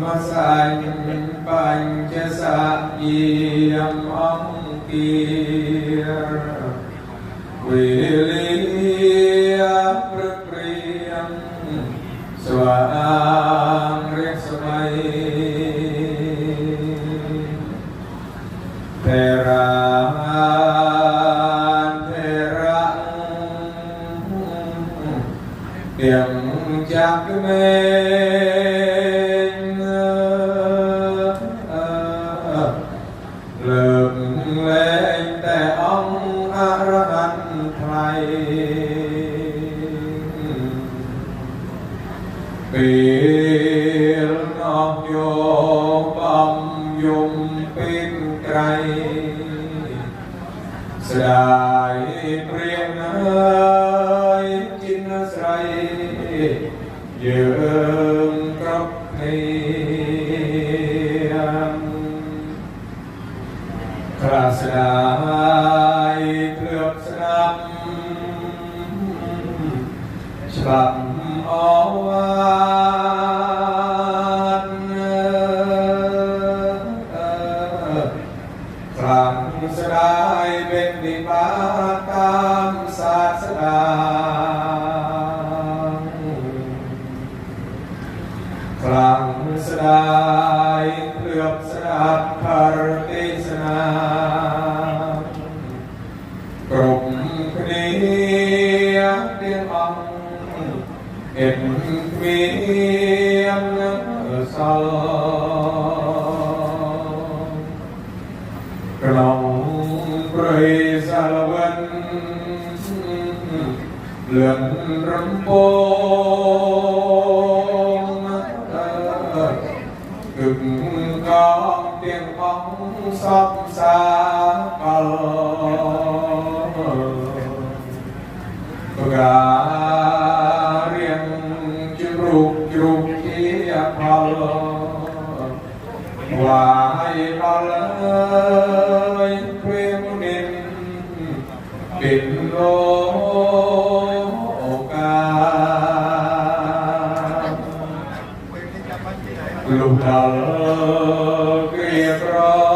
มสานิมปัญจสัยียมังกียวิลิยปรปรียงสวางเรียสมัยเทราเทระเตียงจากเม Bill ngọc vô bầm dùng pin cây สดายเปรียงเอยจินสไรเยืมกับเพลียงคราสดายเคลือบส งสดายเป็นดิบาตามศาสดาครั้งสดายเคลือบสดับพารติสนากรมคณีเดียงอังเอ็นเมียงสองกลอง เปรยสารวันเลื่อนรำโพงกึ่งกอง เป็นโลกาลุกดลเกลียกร้อ